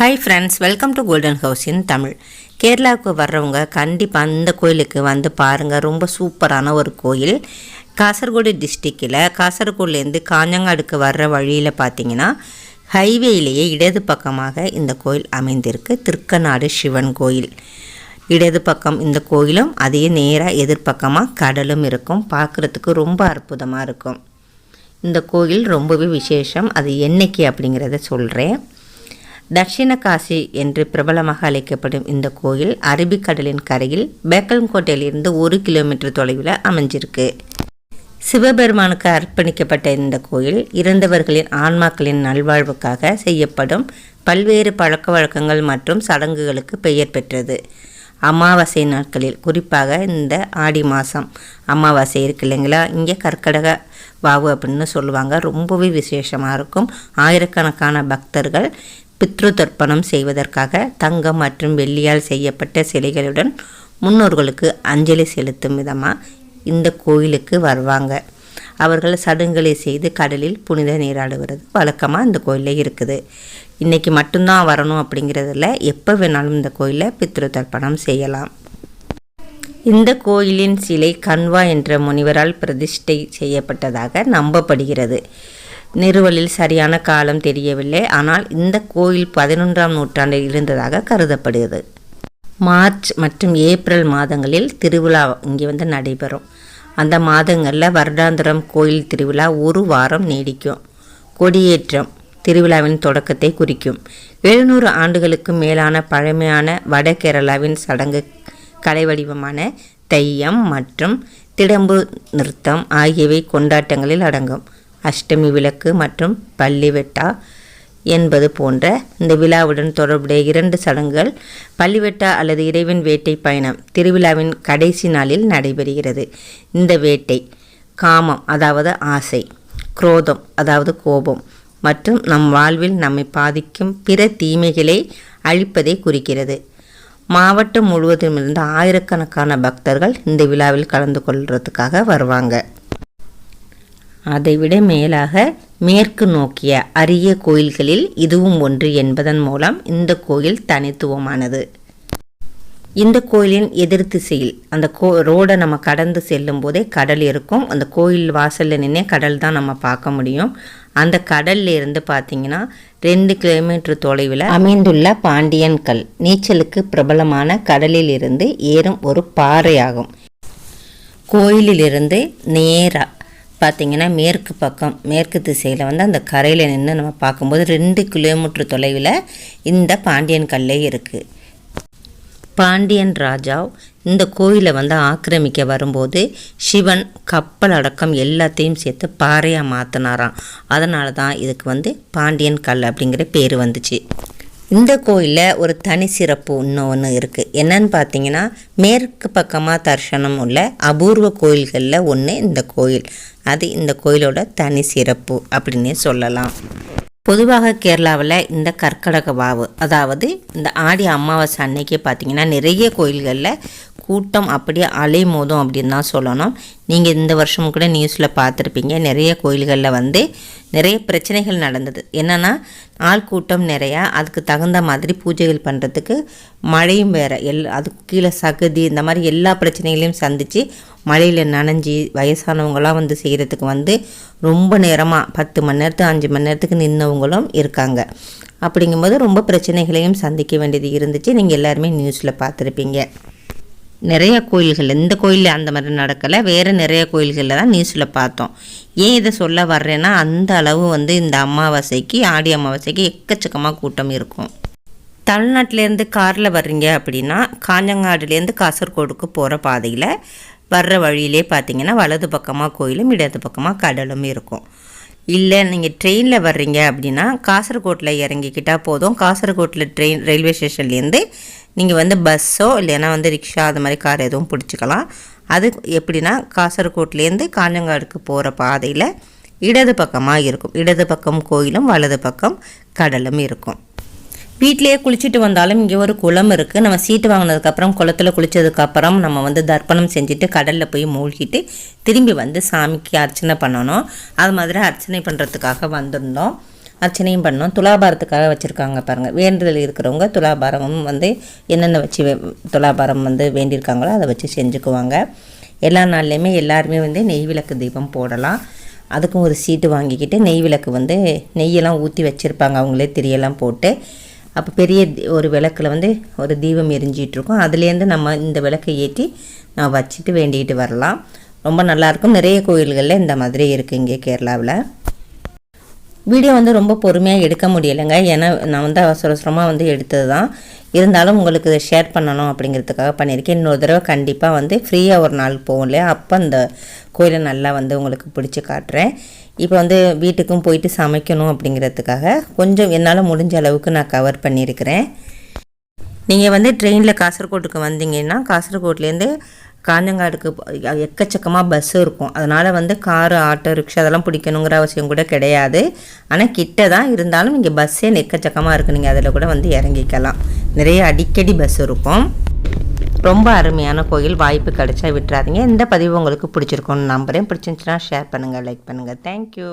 Hi friends welcome to golden house in Tamil கேரளாவுக்கு வர்றவங்க கண்டிப்பாக அந்த கோயிலுக்கு வந்து பாருங்கள் ரொம்ப சூப்பரான ஒரு கோயில். காசர்கோடு டிஸ்ட்ரிக்டில் காசர்கோட்லேருந்து காஞ்சங்காடுக்கு வர்ற வழியில் பார்த்தீங்கன்னா ஹைவேயிலேயே இடது பக்கமாக இந்த கோயில் அமைந்திருக்கு. திருக்கநாடு சிவன் கோயில். இடது பக்கம் இந்த கோயிலும் அதே நேராக எதிர்பக்கமாக கடலும் இருக்கும். பார்க்குறதுக்கு ரொம்ப அற்புதமாக இருக்கும். இந்த கோயில் ரொம்பவே விசேஷம். அது என்னைக்கு அப்படிங்கிறத சொல்கிறேன் தட்சிண காசி என்று பிரபலமாக அழைக்கப்படும் இந்த கோயில் அரபிக்கடலின் கரையில் பேக்கல்கோட்டையிலிருந்து ஒரு கிலோமீட்டர் தொலைவில் அமைஞ்சிருக்கு. சிவபெருமானுக்கு அர்ப்பணிக்கப்பட்ட இந்த கோயில் இறந்தவர்களின் ஆன்மாக்களின் நல்வாழ்வுக்காக செய்யப்படும் பல்வேறு பழக்க வழக்கங்கள் மற்றும் சடங்குகளுக்கு பெயர் பெற்றது. அமாவாசை நாட்களில் குறிப்பாக இந்த ஆடி மாதம் அமாவாசை இருக்கு இல்லைங்களா? இங்கே கற்கடக வாவு அப்படின்னு சொல்லுவாங்க. ரொம்பவே விசேஷமாக இருக்கும். ஆயிரக்கணக்கான பக்தர்கள் பித்ரு தர்ப்பணம் செய்வதற்காக தங்கம் மற்றும் வெள்ளியால் செய்யப்பட்ட சிலைகளுடன் முன்னோர்களுக்கு அஞ்சலி செலுத்தும் விதமாக இந்த கோயிலுக்கு வருவாங்க. அவர்கள் சடங்குகளை செய்து கடலில் புனித நீராடுகிறது வழக்கமாக இந்த கோயிலில் இருக்குது. இன்றைக்கி மட்டும்தான் வரணும் அப்படிங்கிறதில்ல எப்போ வேணாலும் இந்த கோயிலில் பித்ரு தர்ப்பணம் செய்யலாம். இந்த கோயிலின் சிலை கன்வா என்ற முனிவரால் பிரதிஷ்டை செய்யப்பட்டதாக நம்பப்படுகிறது. நிறுவலில் சரியான காலம் தெரியவில்லை. ஆனால் இந்த கோயில் பதினொன்றாம் நூற்றாண்டில் இருந்ததாக கருதப்படுகிறது. மார்ச் மற்றும் ஏப்ரல் மாதங்களில் திருவிழா இங்கே வந்து நடைபெறும். அந்த மாதங்களில் வருடாந்திரம் கோயில் திருவிழா ஒரு வாரம் நீடிக்கும். கொடியேற்றம் திருவிழாவின் தொடக்கத்தை குறிக்கும். எழுநூறு ஆண்டுகளுக்கு மேலான பழமையான வட கேரளாவின் சடங்கு கலை வடிவமான தையம் மற்றும் திடம்பு நிறுத்தம் ஆகியவை கொண்டாட்டங்களில் அடங்கும். அஷ்டமி விளக்கு மற்றும் பள்ளிவெட்டா என்பது போன்ற இந்த விழாவுடன் தொடர்புடைய இரண்டு சடங்குகள் பள்ளிவெட்டா அல்லது இறைவன் வேட்டை பயணம் திருவிழாவின் கடைசி நாளில் நடைபெறுகிறது. இந்த வேட்டை காமம் அதாவது ஆசை குரோதம் அதாவது கோபம் மற்றும் நம் வாழ்வில் நம்மை பாதிக்கும் பிற தீமைகளை அழிப்பதை குறிக்கிறது. மாவட்டம் முழுவதும் இருந்து ஆயிரக்கணக்கான பக்தர்கள் இந்த விழாவில் கலந்து கொள்வதுக்காக வருவாங்க. அதைவிட மேலாக மேற்கு நோக்கிய அரிய கோயில்களில் இதுவும் ஒன்று என்பதன் மூலம் இந்த கோயில் தனித்துவமானது. இந்த கோயிலின் எதிர் திசையில் அந்த கோ ரோடை நம்ம கடந்து செல்லும் போதே கடல் இருக்கும். அந்த கோயில் வாசலில் நின்று கடல் தான் நம்ம பார்க்க முடியும். அந்த கடல்ல இருந்து பார்த்தீங்கன்னா ரெண்டு கிலோமீட்டர் தொலைவில் அமைந்துள்ள பாண்டியன் கல். நீச்சலுக்கு பிரபலமான கடலில் இருந்து ஏறும் ஒரு பாறையாகும். கோயிலிலிருந்து நேராக பார்த்திங்கன்னா மேற்கு பக்கம் மேற்கு திசையில் வந்து அந்த கரையில் நின்று நம்ம பார்க்கும்போது ரெண்டு கிலோமீட்டர் தொலைவில் இந்த பாண்டியன் கல்லே இருக்குது பாண்டியன் ராஜா இந்த கோயிலை வந்து ஆக்கிரமிக்க வரும்போது சிவன் கப்பல் அடக்கம் எல்லாத்தையும் சேர்த்து பாறையாக மாற்றினாராம் அதனால தான் இதுக்கு வந்து பாண்டியன் கல் அப்படிங்கிற பேர் வந்துச்சு. இந்த கோயிலில் ஒரு தனி சிறப்பு இன்னொன்று இருக்குது என்னன்னு பார்த்தீங்கன்னா மேற்கு பக்கமாக தர்ஷனம் உள்ள அபூர்வ கோயில்களில் ஒன்று இந்த கோயில். அது இந்த கோயிலோட தனி சிறப்பு அப்படின்னே சொல்லலாம். பொதுவாக கேரளாவில் இந்த கற்கடக வாவு அதாவது இந்த ஆடி அமாவாசை அன்னைக்கு பார்த்திங்கன்னா நிறைய கோயில்களில் கூட்டம் அப்படியே அலைமோதும் அப்படின்னு தான் சொல்லணும். நீங்கள் இந்த வருஷம் கூட நியூஸில் பார்த்துருப்பீங்க. நிறைய கோயில்களில் வந்து நிறைய பிரச்சனைகள் நடந்தது. என்னென்னா ஆள் கூட்டம் நிறையா அதுக்கு தகுந்த மாதிரி பூஜைகள் பண்ணுறதுக்கு மழையும் வேறு. எல் அதுக்கு கீழே சகதி இந்த மாதிரி எல்லா பிரச்சனைகளையும் சந்தித்து மழையில் நனைஞ்சி வயசானவங்களாம் வந்து செய்கிறதுக்கு வந்து ரொம்ப நேரமாக பத்து மணி நேரத்துக்கு அஞ்சு மணி நேரத்துக்கு நின்றவங்களும் இருக்காங்க. அப்படிங்கும்போது ரொம்ப பிரச்சனைகளையும் சந்திக்க வேண்டியது இருந்துச்சு. நீங்கள் எல்லாருமே நியூஸில் பார்த்துருப்பீங்க. நிறைய கோயில்கள் எந்த கோயிலில் அந்த மாதிரி நடக்கலை வேறு நிறைய கோயில்களில் தான் நியூஸில் பார்த்தோம். ஏன் இதை சொல்ல வர்றேன்னா அந்த அளவு வந்து இந்த அமாவாசைக்கு ஆடி அமாவாசைக்கு எக்கச்சக்கமாக கூட்டம் இருக்கும். தமிழ்நாட்டிலேருந்து காரில் வர்றீங்க அப்படின்னா காஞ்சங்காடுலேருந்து காசர்கோடுக்கு போகிற பாதையில் வர்ற வழியிலே பார்த்தீங்கன்னா வலது பக்கமாக கோயிலும் இடது பக்கமாக கடலும் இருக்கும். இல்லை நீங்கள் ட்ரெயினில் வர்றீங்க அப்படின்னா காசர்கோட்டில் இறங்கிக்கிட்டால் போதும். காசர்கோட்டில் ட்ரெயின் ரயில்வே ஸ்டேஷன்லேருந்து நீங்கள் வந்து பஸ்ஸோ இல்லைன்னா வந்து ரிக்ஷா அது மாதிரி கார் எதுவும் பிடிச்சிக்கலாம். அது எப்படின்னா காசர்கோட்லேருந்து காஞ்சங்காடுக்கு போகிற பாதையில் இடது பக்கமாக இருக்கும். இடது பக்கம் கோயிலும் வலது பக்கம் கடலும் இருக்கும். வீட்டிலேயே குளிச்சுட்டு வந்தாலும் இங்கே ஒரு குளம் இருக்குது நம்ம சீட்டு வாங்கினதுக்கப்புறம் குளத்தில் குளித்ததுக்கப்புறம் நம்ம வந்து தர்ப்பணம் செஞ்சுட்டு கடலில் போய் மூழ்கிட்டு திரும்பி வந்து சாமிக்கு அர்ச்சனை பண்ணணும். அது மாதிரி அர்ச்சனை பண்ணுறதுக்காக வந்திருந்தோம். அர்ச்சனையும் பண்ணோம். துலாபாரத்துக்காக வச்சுருக்காங்க பாருங்கள் வேண்டுதல் இருக்கிறவங்க துலாபாரமும் வந்து என்னென்ன வச்சு வே- துலாபாரம் வந்து வேண்டியிருக்காங்களோ அதை வச்சு செஞ்சுக்குவாங்க. எல்லா நாள்லேயுமே எல்லாருமே வந்து நெய் விளக்கு தீபம் போடலாம். அதுக்கும் ஒரு சீட்டு வாங்கிக்கிட்டு நெய் விளக்கு வந்து நெய்யெல்லாம் ஊற்றி வச்சுருப்பாங்க. அவங்களே திரியெல்லாம் போட்டு அப்போ பெரிய ஒரு விளக்கில் வந்து ஒரு தீபம் எரிஞ்சிகிட்ருக்கோம் இருக்கும் அதுலேருந்து நம்ம இந்த விளக்கை ஏற்றி நான் வச்சுட்டு வேண்டிக்கிட்டு வரலாம். ரொம்ப நல்லாயிருக்கும் நிறைய கோயில்களில் இந்த மாதிரி இருக்குது இங்கே கேரளாவில். வீடியோ வந்து ரொம்ப பொறுமையாக எடுக்க முடியலைங்க. ஏன்னா நான் வந்து அவசர அவசரமாக வந்து எடுத்தது தான் இருந்தாலும் உங்களுக்கு இதை ஷேர் பண்ணணும் அப்படிங்கிறதுக்காக பண்ணியிருக்கேன். இன்னொரு தடவை கண்டிப்பாக வந்து ஃப்ரீயாக ஒரு நாள் போகும் இல்லையா? அப்போ அந்த கோயிலை நல்லா வந்து உங்களுக்கு பிடிச்சி காட்டுறேன். இப்போ வந்து வீட்டுக்கும் போயிட்டு சமைக்கணும் அப்படிங்கிறதுக்காக கொஞ்சம் என்னால் முடிஞ்ச அளவுக்கு நான் கவர் பண்ணியிருக்கிறேன். நீங்கள் வந்து ட்ரெயினில் காசர்கோட்டுக்கு வந்தீங்கன்னா காசர்கோட்லேருந்து காஞ்சங்காடுக்கு எக்கச்சக்கமாக பஸ் இருக்கும். அதனால் வந்து காரு ஆட்டோ ரிக்ஷா அதெல்லாம் பிடிக்கணுங்கிற அவசியம் கூட கிடையாது. ஆனால் கிட்ட தான் இருந்தாலும் இங்கே பஸ்ஸே எக்கச்சக்கமாக இருக்குது நீங்கள் அதில் கூட வந்து இறங்கிக்கலாம். நிறைய அடிக்கடி பஸ் இருக்கும். ரொம்ப அருமையான கோயில். வாய்ப்பு கிடைச்சா விட்டுறாதீங்க. இந்த பதிவு உங்களுக்கு பிடிச்சிருக்கும்னு நம்புறேன். பிடிச்சிருந்துச்சுன்னா ஷேர் பண்ணுங்கள் லைக் பண்ணுங்கள் தேங்க்யூ